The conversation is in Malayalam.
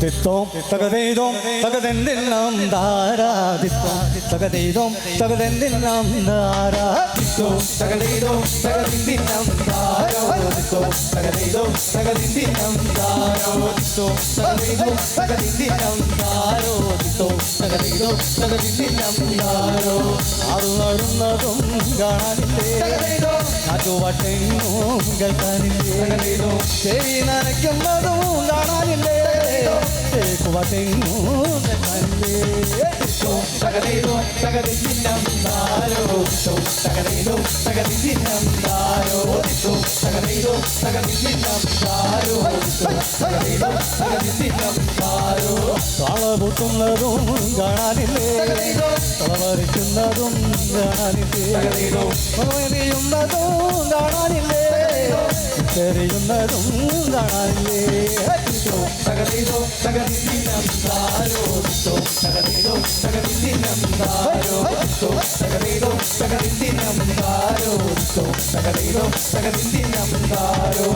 തിത്തോം തകതേതോം തകതെന്തെല്ലാം ധാരാതിത്തോം തകതേതോം തകതെന്തെല്ലാം ധാരാ തിത്തോം തകതേതോം തകതിന്തിന്നം താരോ തിത്തോം തകതേതോം തകതിന്തിന്നം താരോ തിത്തോം തകതേതോം തകതിന്തിന്നം താരോ തിത്തോം തകതേതോം തകതിന്തിന്നം താരോ അറുന്നതും കാണാനില്ലേ തകതേതോം നാട്ടുവാട്ടെങ്ങും കേൾക്കാനില്ലേ ചെവി നനയ്ക്കുന്നതും കാണാനില്ലേ താളപൂട്ടുന്നതും കാണാനില്ലേ തളവരിക്കുന്നതും കാണാനില്ലേ കാണാനില്ലേ കാണാനില്ലേ തിത്തോം തകതേതോം തകതിന്തിന്നം താരോ തിത്തോം തകതേതോം തകതിന്തിന്നം താരോ